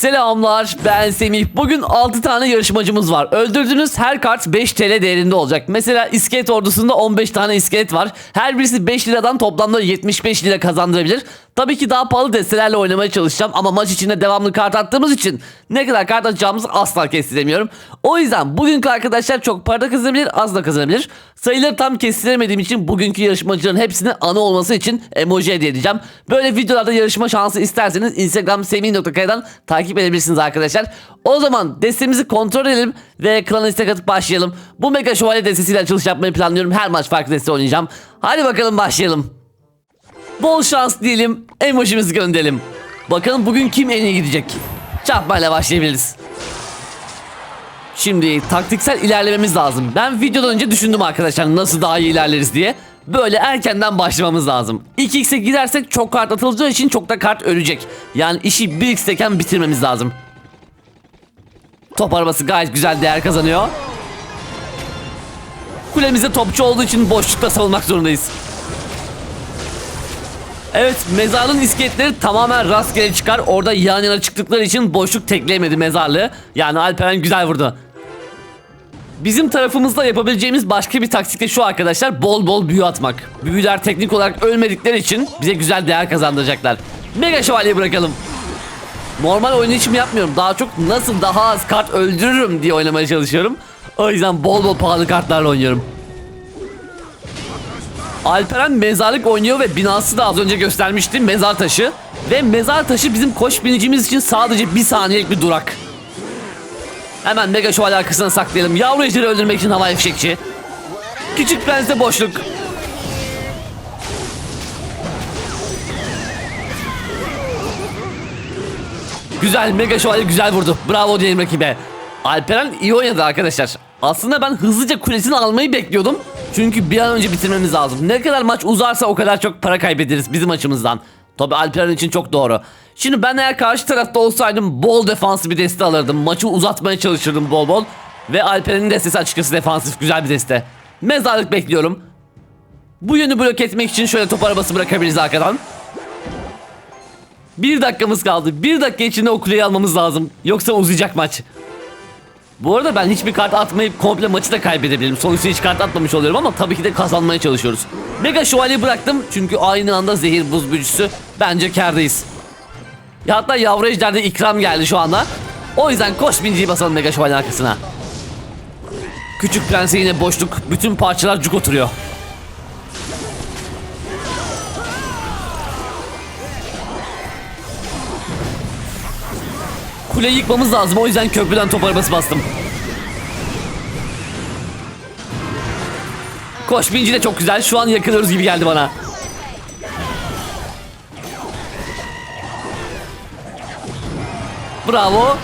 Selamlar ben Semih. Bugün 6 tane yarışmacımız var. Öldürdüğünüz her kart 5 TL değerinde olacak. Mesela iskelet ordusunda 15 tane iskelet var. Her birisi 5 liradan toplamda 75 lira kazandırabilir. Tabii ki daha pahalı destelerle oynamaya çalışacağım ama maç içinde devamlı kart attığımız için ne kadar kart atacağımızı asla kestiremiyorum. O yüzden bugünkü arkadaşlar çok para da kazanabilir az da kazanabilir. Sayıları tam kestiremediğim için bugünkü yarışmacıların hepsine anı olması için emoji hediye edeceğim. Böyle videolarda yarışma şansı isterseniz Instagram semih.kaya'dan takip edebilirsiniz arkadaşlar. O zaman destemizi kontrol edelim ve klan istek atıp başlayalım. Bu mega şövalye destesiyle açılış yapmayı planlıyorum. Her maç farklı deste oynayacağım. Hadi bakalım başlayalım. Bol şans diyelim. Emojimizi gönderelim. Bakalım bugün kim en iyi gidecek. Çarpmayla başlayabiliriz. Şimdi taktiksel ilerlememiz lazım. Ben videodan önce düşündüm arkadaşlar nasıl daha iyi ilerleriz diye. Böyle erkenden başlamamız lazım. 2x'e gidersek çok kart atılacağı için çok da kart ölecek. Yani işi 1x'teyken bitirmemiz lazım. Top arabası gayet güzel değer kazanıyor. Kulemizde topçu olduğu için boşlukta savunmak zorundayız. Evet mezarlığın iskeletleri tamamen rastgele çıkar. Orada yan yana çıktıkları için boşluk tekleyemedi mezarlığı. Yani Alperen güzel vurdu. Bizim tarafımızda yapabileceğimiz başka bir taktik de şu arkadaşlar bol bol büyü atmak. Büyüler teknik olarak ölmedikleri için bize güzel değer kazandıracaklar. Mega şövalye bırakalım. Normal oynayışımı yapmıyorum. Daha çok nasıl daha az kart öldürürüm diye oynamaya çalışıyorum. O yüzden bol bol pahalı kartlarla oynuyorum. Alperen mezarlık oynuyor ve binası da az önce göstermiştim mezar taşı. Ve mezar taşı bizim koş binicimiz için sadece bir saniyelik bir durak. Hemen mega şövalye arkasına saklayalım. Yavru ejderi öldürmek için havai fişekçi. Küçük prensde boşluk. Güzel mega şövalye güzel vurdu. Bravo diyelim rakibe. Alperen iyi oynadı arkadaşlar. Aslında ben hızlıca kulesini almayı bekliyordum. Çünkü bir an önce bitirmemiz lazım. Ne kadar maç uzarsa o kadar çok para kaybederiz bizim açımızdan. Tabi Alperen için çok doğru. Şimdi ben eğer karşı tarafta olsaydım bol defanslı bir deste alırdım. Maçı uzatmaya çalışırdım bol bol. Ve Alperen'in destesi açıkçası defansif güzel bir deste. Mezarlık bekliyorum. Bu yönü blok etmek için şöyle top arabası bırakabiliriz arkadan. Bir dakikamız kaldı. Bir dakika içinde o kuleyi almamız lazım. Yoksa uzayacak maç. Bu arada ben hiçbir kart atmayıp komple maçı da kaybedebilirim. Sonuçta hiç kart atmamış oluyorum ama tabii ki de kazanmaya çalışıyoruz. Mega şövalye bıraktım çünkü aynı anda zehir buz büyücüsü. Bence kardayız. Ya hatta yavru ejderde ikram geldi şu anda. O yüzden koş binciyi basalım mega şövalye arkasına. Küçük prense yine boşluk. Bütün parçalar cuk oturuyor. Kuleyi yıkmamız lazım. O yüzden köprüden top arabası bastım. Koş binci de çok güzel. Şu an yakılıyoruz gibi geldi bana. Bravo.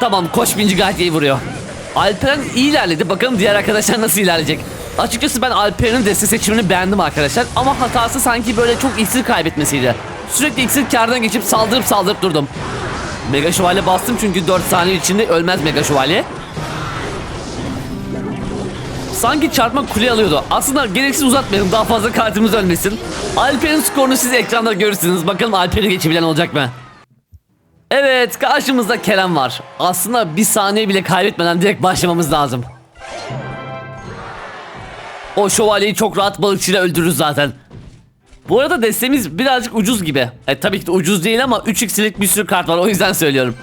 Tamam koş binci gayet iyi vuruyor. Alperen iyi ilerledi. Bakalım diğer arkadaşlar nasıl ilerleyecek. Açıkçası ben Alperen'in deste seçimini beğendim arkadaşlar. Ama hatası sanki böyle çok iksir kaybetmesiydi. Sürekli iksir kardan geçip saldırıp saldırıp durdum. Mega şövalye bastım çünkü 4 saniye içinde ölmez mega şövalye. Sanki çarpma kule alıyordu. Aslında gereksiz uzatmayalım daha fazla kartımız ölmesin. Alper'in skorunu siz ekranda görürsünüz. Bakalım Alper'i geçebilen olacak mı? Evet karşımızda Kerem var. Aslında bir saniye bile kaybetmeden direkt başlamamız lazım. O şövalyeyi çok rahat balıkçıyla öldürürüz zaten. Bu arada destemiz birazcık ucuz gibi. E tabii ki de ucuz değil ama 3x'lik bir sürü kart var o yüzden söylüyorum.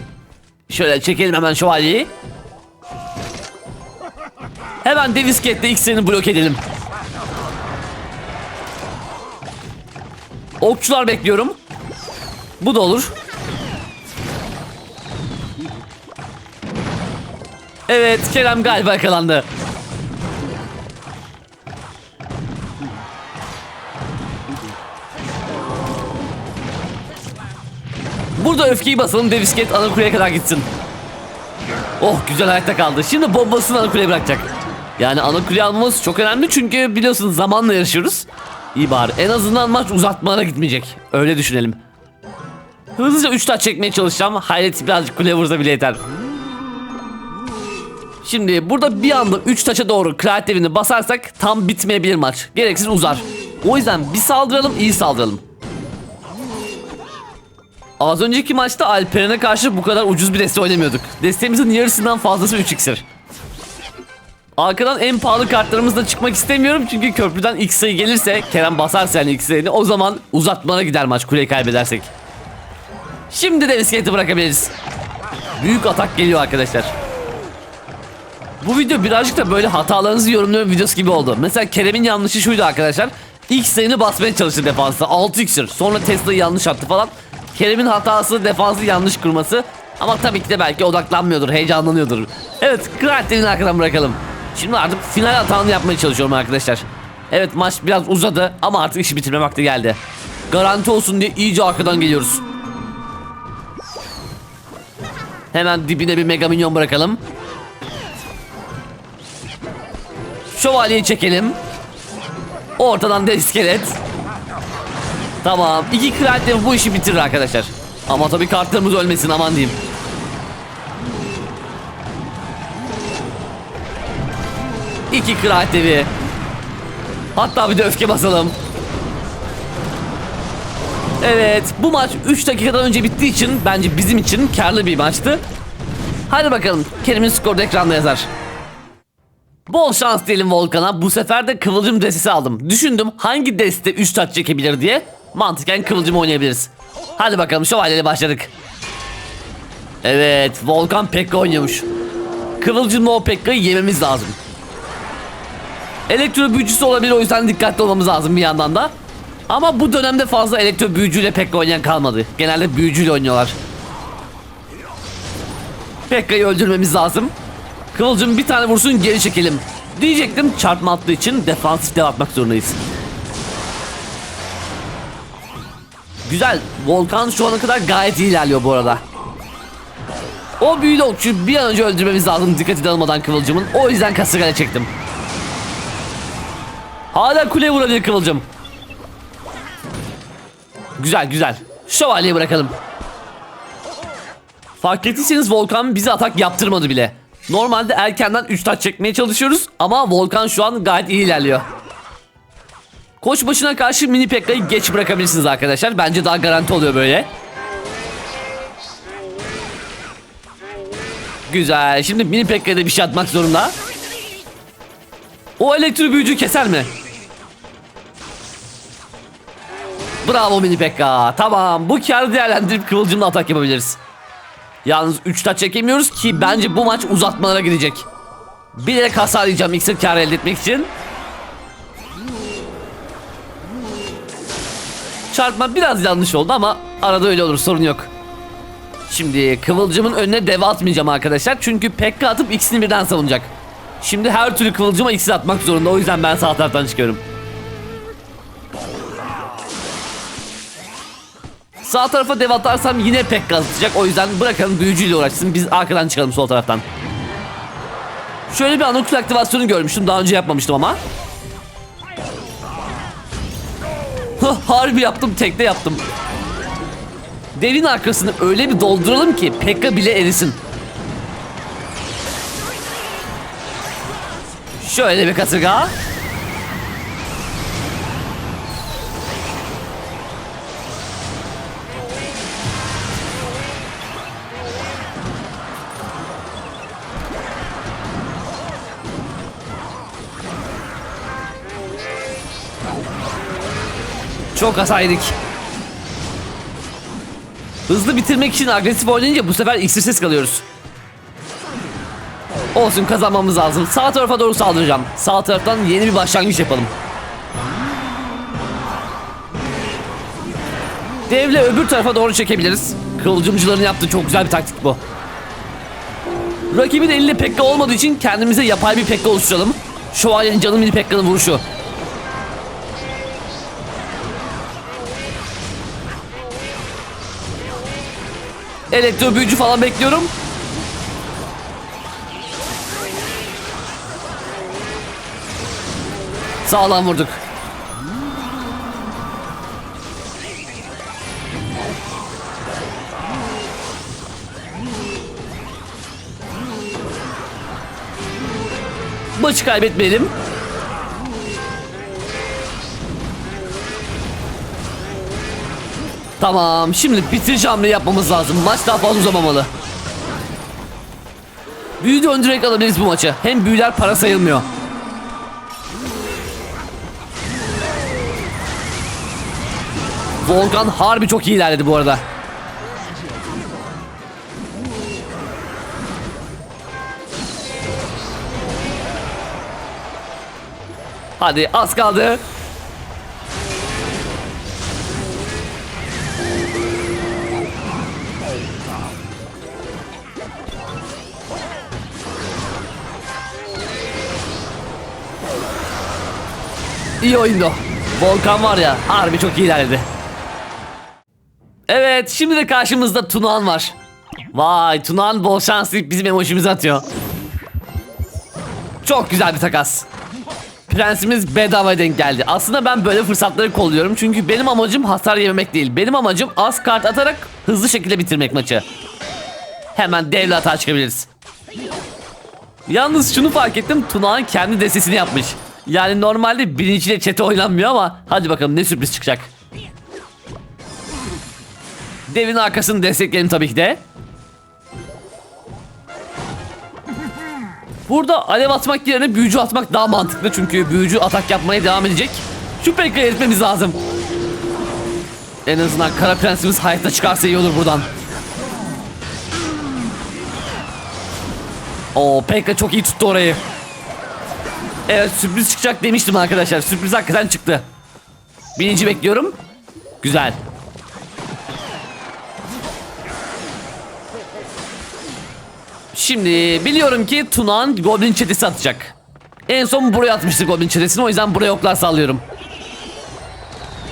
Şöyle çekelim hemen şövalyeyi. Hemen Devisket'te X'lerini blok edelim. Okçular bekliyorum. Bu da olur. Evet Kerem galiba yakalandı. Burada öfkeyi basalım Devisket ana kuleye kadar gitsin. Oh güzel ayakta kaldı. Şimdi bombasını ana kuleye bırakacak. Yani ana almamız çok önemli çünkü biliyorsunuz zamanla yarışıyoruz. İyi bari en azından maç uzatmalara gitmeyecek. Öyle düşünelim. Hızlıca 3 taç çekmeye çalışacağım. Hayret birazcık kule vursa bile yeter. Şimdi burada bir anda 3 taça doğru kraliyet devini basarsak tam bitmeyebilir maç. Gereksiz uzar. O yüzden bir saldıralım iyi saldıralım. Az önceki maçta Alperen'e karşı bu kadar ucuz bir deste oynamıyorduk. Destemizin yarısından fazlası 3 iksir. Arkadan en pahalı kartlarımızla çıkmak istemiyorum çünkü köprüden ilk sayı gelirse Kerem basarsa yani ilk sayını o zaman uzatmana gider maç kuleyi kaybedersek. Şimdi de bisikleti bırakabiliriz. Büyük atak geliyor arkadaşlar. Bu video birazcık da böyle hatalarınızı yorumluyorum videosu gibi oldu. Mesela Kerem'in yanlışı şuydu arkadaşlar. İlk sayını basmaya çalıştı defansta. 6 iksir. Sonra Tesla'yı yanlış attı falan. Kerem'in hatası defansı yanlış kurması. Ama tabii ki de belki odaklanmıyordur, heyecanlanıyordur. Evet, Kıraatlerini arkadan bırakalım. Şimdi artık final hatanı yapmaya çalışıyorum arkadaşlar. Evet maç biraz uzadı ama artık işi bitirme vakti geldi. Garanti olsun diye iyice arkadan geliyoruz. Hemen dibine bir mega minyon bırakalım. Şövalyeyi çekelim. Ortadan da iskelet. Tamam. iki kraliçe bu işi bitirir arkadaşlar. Ama tabii kartlarımız ölmesin aman diyeyim. İki kral devi. Hatta bir de öfke basalım. Evet bu maç 3 dakikadan önce bittiği için bence bizim için karlı bir maçtı. Hadi bakalım Kerim'in skoru da ekranda yazar. Bol şans diyelim Volkan'a. Bu sefer de kıvılcım destesi aldım. Düşündüm hangi deste 3 taç çekebilir diye. Mantıken kıvılcım oynayabiliriz. Hadi bakalım şövalyeyle başladık. Evet Volkan Pekka oynuyormuş. Kıvılcımla o Pekka'yı yememiz lazım. Elektro büyücüsü olabilir o yüzden dikkatli olmamız lazım bir yandan da. Ama bu dönemde fazla elektro büyücüyle Pekka oynayan kalmadı. Genelde büyücüyle oynuyorlar. Pekka'yı öldürmemiz lazım. Kıvılcım bir tane vursun geri çekelim. Diyecektim çarpma attığı için defansif dev atmak zorundayız. Güzel. Volkan şu ana kadar gayet iyi ilerliyor bu arada. O büyülü okçuyu bir an önce öldürmemiz lazım dikkati dağılmadan Kıvılcım'ın. O yüzden kasırgayla çektim. Hala kuleye vurabilir Kıvılcım. Güzel güzel. Şövalyeyi bırakalım. Fark ettiyseniz Volkan bize atak yaptırmadı bile. Normalde erkenden 3 taç çekmeye çalışıyoruz ama Volkan şu an gayet iyi ilerliyor. Koç başına karşı mini Pekka'yı geç bırakabilirsiniz arkadaşlar. Bence daha garanti oluyor böyle. Güzel. Şimdi mini Pekka'ya da bir şey atmak zorunda. O elektro büyücü keser mi? Bravo mini Pekka. Tamam bu karı değerlendirip kıvılcımla atak yapabiliriz. Yalnız 3 taç çekemiyoruz ki bence bu maç uzatmalara gidecek. Bilerek hasar yiyeceğim iksir kar elde etmek için. Çarpma biraz yanlış oldu ama arada öyle olur sorun yok. Şimdi kıvılcımın önüne dev atmayacağım arkadaşlar. Çünkü Pekka atıp ikisini birden savunacak. Şimdi her türlü kıvılcıma iksir atmak zorunda. O yüzden ben sağ taraftan çıkıyorum. Sağ tarafa dev atarsam yine Pekka atacak. O yüzden bırakalım büyücüyle uğraşsın. Biz arkadan çıkalım sol taraftan. Şöyle bir anokul aktivasyonu görmüştüm. Daha önce yapmamıştım ama. Harbi yaptım. Tekte yaptım. Devin arkasını öyle bir dolduralım ki Pekka bile erisin. Şöyle bir kasırga. Çok hasar yedik. Hızlı bitirmek için agresif oynayınca bu sefer iksirsiz kalıyoruz. Olsun kazanmamız lazım. Sağ tarafa doğru saldıracağım. Sağ taraftan yeni bir başlangıç yapalım. Devle öbür tarafa doğru çekebiliriz. Kıvılcımcıların yaptığı çok güzel bir taktik bu. Rakibin elinde Pekka olmadığı için kendimize yapay bir Pekka oluşturalım. Şövalyenin canı mini Pekka'nın vuruşu. Elektro büyücü falan bekliyorum. Sağlam vurduk. Maçı kaybetmeyelim. Tamam şimdi bitirici hamle yapmamız lazım. Maç daha fazla uzamamalı. Büyü döndürerek alabiliriz bu maçı. Hem büyüler para sayılmıyor. Volkan harbi çok iyi ilerledi bu arada. Hadi az kaldı. İyi oyundu. Volkan var ya harbi çok iyi ilerledi. Evet şimdi de karşımızda Tunağan var. Vay Tunağan bol şans deyip bizim emojimizi atıyor. Çok güzel bir takas. Prensimiz bedava denk geldi. Aslında ben böyle fırsatları kolluyorum çünkü benim amacım hasar yememek değil. Benim amacım az kart atarak hızlı şekilde bitirmek maçı. Hemen devle hata çıkabiliriz. Yalnız şunu fark ettim Tunağan kendi destesini yapmış. Yani normalde birinciyle çete oynanmıyor ama hadi bakalım ne sürpriz çıkacak. Devin arkasını destekleyelim tabii ki de. Burada alev atmak yerine büyücü atmak daha mantıklı çünkü büyücü atak yapmaya devam edecek. Şu Pekka'yı etmemiz lazım. En azından Kara Prensimiz hayatta çıkarsa iyi olur buradan. Oo Pekka çok iyi tuttu orayı. Evet sürpriz çıkacak demiştim arkadaşlar. Sürpriz hakikaten çıktı. Birinci bekliyorum. Güzel. Şimdi biliyorum ki Tunağan Goblin çetesi atacak. En son buraya atmıştı Goblin çetesini o yüzden buraya oklar sallıyorum.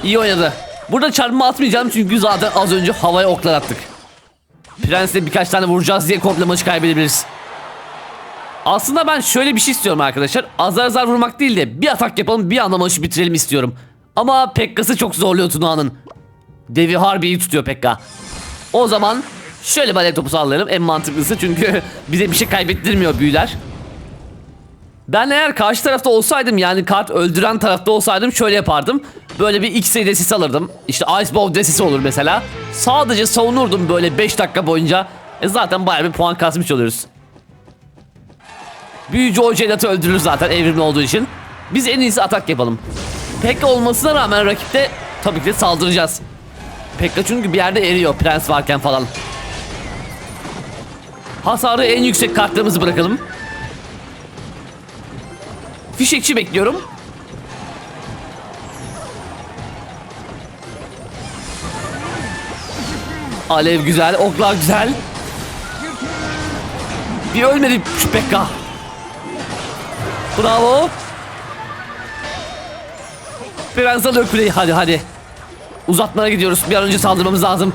İyi oynadı. Burada çarpma atmayacağım çünkü zaten az önce havaya oklar attık. Prens'le birkaç tane vuracağız diye komple maçı kaybedebiliriz. Aslında ben şöyle bir şey istiyorum arkadaşlar. Azar azar vurmak değil de bir atak yapalım bir anda maçı bitirelim istiyorum. Ama Pekka'sı çok zorluyor Tuna'nın. Devi harbi iyi tutuyor Pekka. O zaman şöyle bale topu sallarım en mantıklısı çünkü bize bir şey kaybettirmiyor büyüler. Ben eğer karşı tarafta olsaydım yani kart öldüren tarafta olsaydım şöyle yapardım. Böyle bir X desisi alırdım. İşte Ice Bow desisi olur mesela. Sadece savunurdum böyle 5 dakika boyunca. E zaten bayağı bir puan kasmış oluyoruz. Büyücü o Jelat'ı öldürür zaten evrimli olduğu için. Biz en iyisi atak yapalım. Pekka olmasına rağmen rakipte tabii ki de saldıracağız. Pekka çünkü bir yerde eriyor prens varken falan. Hasarı en yüksek kartlarımızı bırakalım. Fişekçi bekliyorum. Alev güzel, oklar güzel. Bir ölmedi şu Pekka. Bravo. Prens alıyor kuleyi. Hadi hadi. Uzatmaya gidiyoruz. Bir an önce saldırmamız lazım.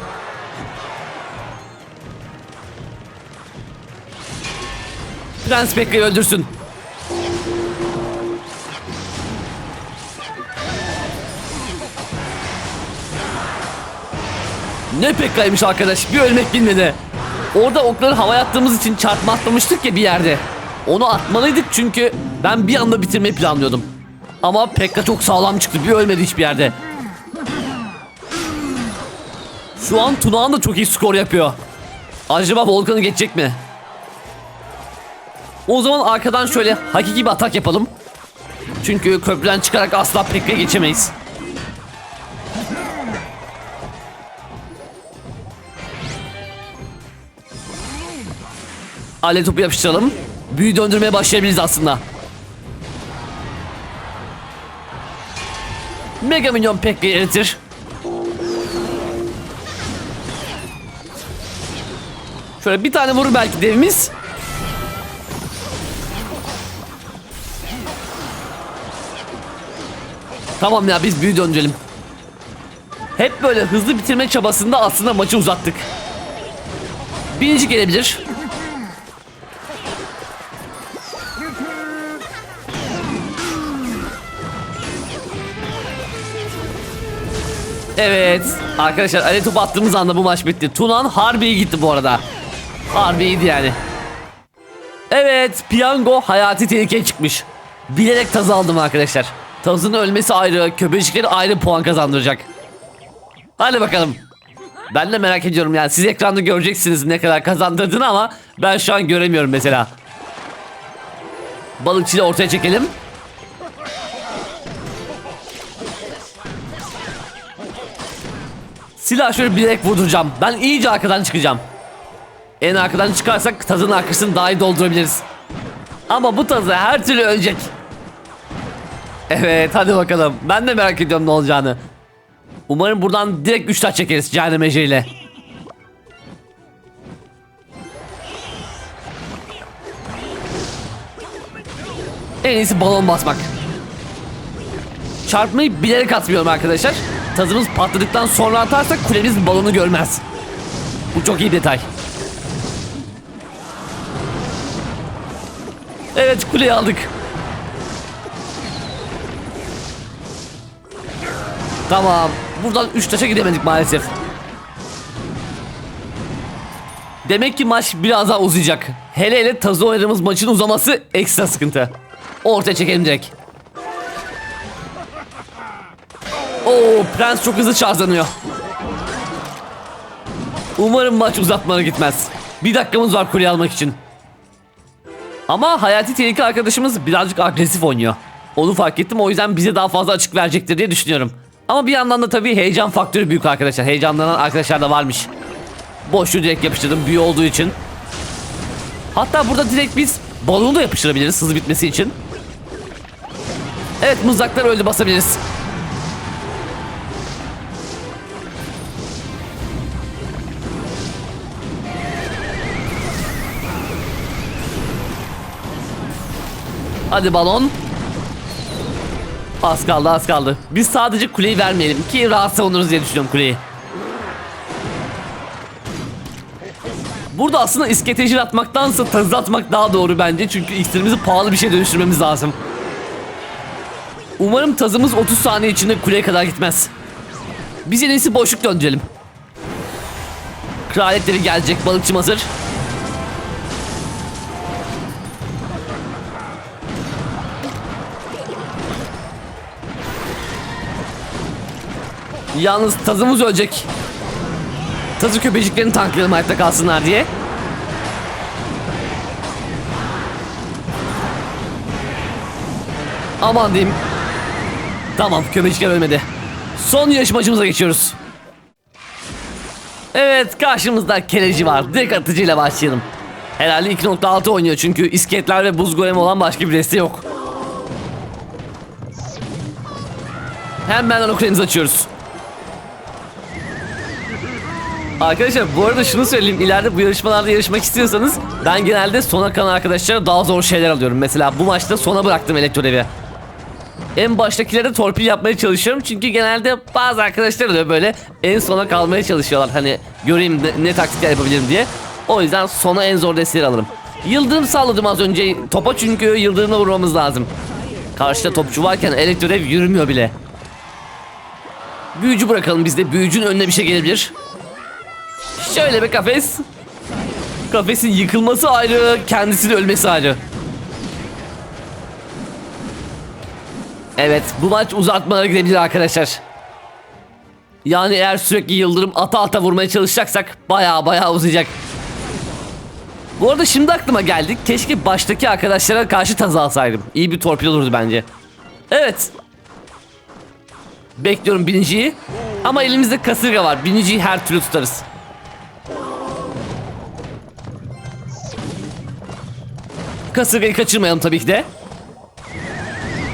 Prens Pekka'yı öldürsün. Ne Pekka'ymış arkadaş. Bir ölmek bilmedi. Orada okları havaya attığımız için çarpma atlamıştık ya bir yerde. Onu atmalıydık çünkü ben bir anda bitirmeyi planlıyordum. Ama Pekka çok sağlam çıktı. Bir ölmedi hiçbir yerde. Şu an Tunağan da çok iyi skor yapıyor. Acaba Volkan'ı geçecek mi? O zaman arkadan şöyle hakiki bir atak yapalım. Çünkü köprüden çıkarak asla Pekka'yı geçemeyiz. Ale topu yapıştıralım. Büyü döndürmeye başlayabiliriz aslında. Mega Minyon Pekka'yı eritir. Şöyle bir tane vurur belki devimiz. Tamam ya biz büyü döndürelim. Hep böyle hızlı bitirme çabasında aslında maçı uzattık. Birinci gelebilir. Evet. Arkadaşlar ale topu attığımız anda bu maç bitti. Tunan harbi iyi gitti bu arada. Harbi iyiydi yani. Evet. Piyango hayati tehlikeye çıkmış. Bilerek taz aldım arkadaşlar. Tazın ölmesi ayrı. Köpecikleri ayrı puan kazandıracak. Hadi bakalım. Ben de merak ediyorum yani siz ekranda göreceksiniz ne kadar kazandırdığını ama ben şu an göremiyorum mesela. Balıkçıyı ortaya çekelim. Silah şöyle bilerek vurduracağım. Ben iyice arkadan çıkacağım. En arkadan çıkarsak tazın arkasını daha iyi doldurabiliriz. Ama bu tazı her türlü ölecek. Evet hadi bakalım. Ben de merak ediyorum ne olacağını. Umarım buradan direkt 3 taş çekeriz cehennem ejeriyle. En iyisi balon basmak. Çarpmayı bilerek atmıyorum arkadaşlar. Tazımız patladıktan sonra atarsak kulemiz balonu görmez. Bu çok iyi detay. Evet kuleyi aldık. Tamam. Buradan 3 taşa gidemedik maalesef. Demek ki maç biraz daha uzayacak. Hele hele tazı oynadığımız maçın uzaması ekstra sıkıntı. Ortaya çekelim direkt. Oo, Prens çok hızlı şarjlanıyor. Umarım maç uzatmana gitmez. Bir dakikamız var kuleyi almak için. Ama hayati tehlike arkadaşımız birazcık agresif oynuyor. Onu fark ettim o yüzden bize daha fazla açık verecektir diye düşünüyorum. Ama bir yandan da tabii heyecan faktörü büyük arkadaşlar. Heyecanlanan arkadaşlar da varmış. Boşluğu direkt yapıştırdım büyü olduğu için. Hatta burada direkt biz balonu da yapıştırabiliriz hızlı bitmesi için. Evet mızraklar öyle basabiliriz. Hadi balon. Az kaldı az kaldı. Biz sadece kuleyi vermeyelim ki rahat savunuruz diye düşünüyorum kuleyi. Burada aslında isketecir atmaktansa tazı atmak daha doğru bence. Çünkü iksirimizi pahalı bir şey dönüştürmemiz lazım. Umarım tazımız 30 saniye içinde kuleye kadar gitmez. Biz en iyisi boşluk döndürelim. Kraliyetleri gelecek balıkçım hazır. Yalnız tazımız ölecek. Tazı köpeciklerini tanklayalım hayatta kalsınlar diye. Aman diyeyim. Tamam köpecikler ölmedi. Son yarışmacımıza geçiyoruz. Evet karşımızda keleci var. Direkt atıcıyla başlayalım. Herhalde 2.6 oynuyor çünkü isketler ve buz golemi olan başka bir desteği yok. Hemen anokulenizi açıyoruz. Arkadaşlar bu arada şunu söyleyeyim ileride bu yarışmalarda yarışmak istiyorsanız ben genelde sona kalan arkadaşlara daha zor şeyler alıyorum. Mesela bu maçta sona bıraktım elektrodevi. En baştakilere torpil yapmaya çalışıyorum çünkü genelde bazı arkadaşlar oluyor böyle en sona kalmaya çalışıyorlar hani göreyim ne, ne taktikler yapabilirim diye. O yüzden sona en zor desteği alırım. Yıldırım salladım az önce topa çünkü yıldırımla vurmamız lazım. Karşıda topçu varken elektrodev yürümüyor bile. Büyücü bırakalım bizde büyücünün önüne bir şey gelebilir. Şöyle bir kafes. Kafesin yıkılması ayrı, kendisinin ölmesi ayrı. Evet, bu maç uzatmalara gidebilir arkadaşlar. Yani eğer sürekli yıldırım ata ata vurmaya çalışacaksak baya baya uzayacak. Bu arada şimdi aklıma geldik. Keşke baştaki arkadaşlara karşı tazı alsaydım. İyi bir torpil olurdu bence. Evet. Bekliyorum biniciyi. Ama elimizde kasırga var. Biniciyi her türlü tutarız. Kasırgayı kaçırmayalım tabii ki de.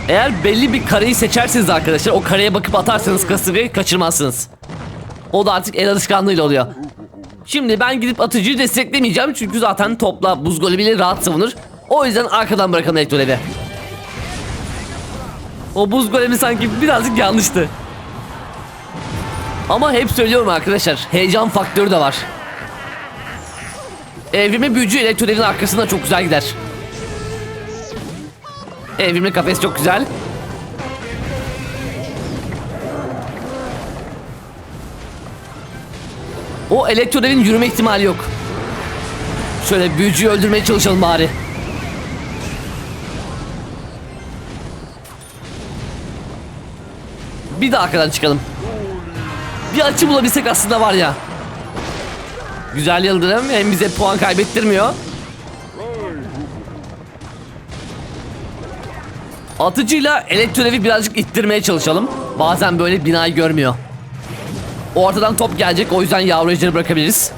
Eğer belli bir kareyi seçerseniz arkadaşlar o kareye bakıp atarsanız kasırgayı kaçırmazsınız. O da artık el alışkanlığıyla oluyor. Şimdi ben gidip atıcıyı desteklemeyeceğim çünkü zaten topla buz golü bile rahat savunur. O yüzden arkadan bırakalım elektrolevi. O buz golemi sanki birazcık yanlıştı. Ama hep söylüyorum arkadaşlar heyecan faktörü de var. Evrimi büyücü elektrolevin arkasında çok güzel gider. Evrimli kafes çok güzel. O elektrodevin yürüme ihtimali yok. Şöyle büyücüyü öldürmeye çalışalım bari. Bir de arkadan çıkalım. Bir açı bulabilsek aslında var ya. Güzel Yıldırım hem bize puan kaybettirmiyor. Atıcıyla elektrolevi birazcık ittirmeye çalışalım. Bazen böyle binayı görmüyor. Ortadan top gelecek o yüzden yavru ejderi bırakabiliriz.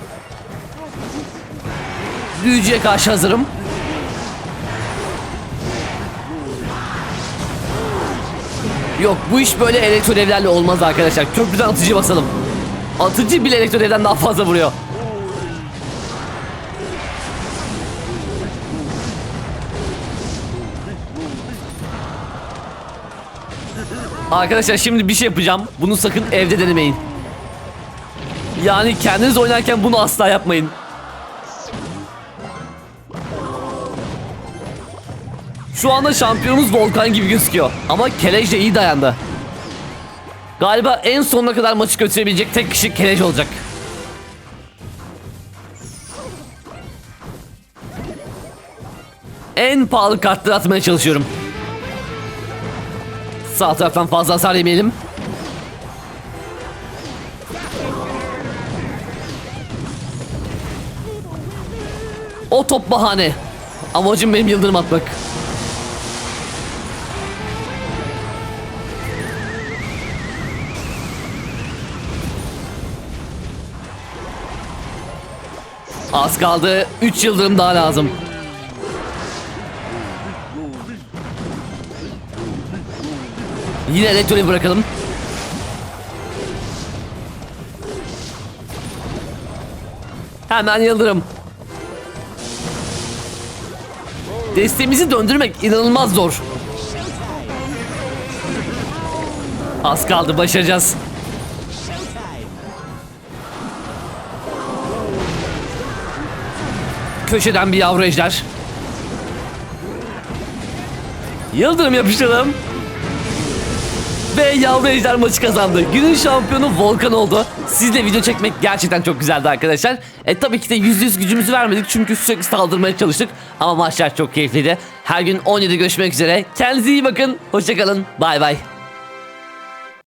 Büyücüye karşı hazırım. Yok bu iş böyle elektrolevlerle olmaz arkadaşlar. Köprüden atıcı basalım. Atıcı bile elektrolevden daha fazla vuruyor. Arkadaşlar şimdi bir şey yapacağım. Bunu sakın evde denemeyin. Yani kendiniz oynarken bunu asla yapmayın. Şu anda şampiyonumuz Volkan gibi gözüküyor. Ama Kelej de iyi dayandı. Galiba en sonuna kadar maçı götürebilecek tek kişi Kelej olacak. En pahalı kartları atmaya çalışıyorum. Sağ taraftan fazla hasar yemeyelim. O top bahane. Amacım benim yıldırım atmak. Az kaldı. 3 yıldırım daha lazım. Yine elektroniği bırakalım. Hemen yıldırım. Destemizi döndürmek inanılmaz zor. Az kaldı başaracağız. Köşeden bir yavru ejder. Yıldırım yapıştıralım. Ve yavru ejder maçı kazandı. Günün şampiyonu Volkan oldu. Sizle video çekmek gerçekten çok güzeldi arkadaşlar. E tabii ki de %100 gücümüzü vermedik çünkü sürekli saldırmaya çalıştık. Ama maçlar çok keyifliydi. Her gün 17 görüşmek üzere. Kendinize iyi bakın. Hoşçakalın. Bay bay.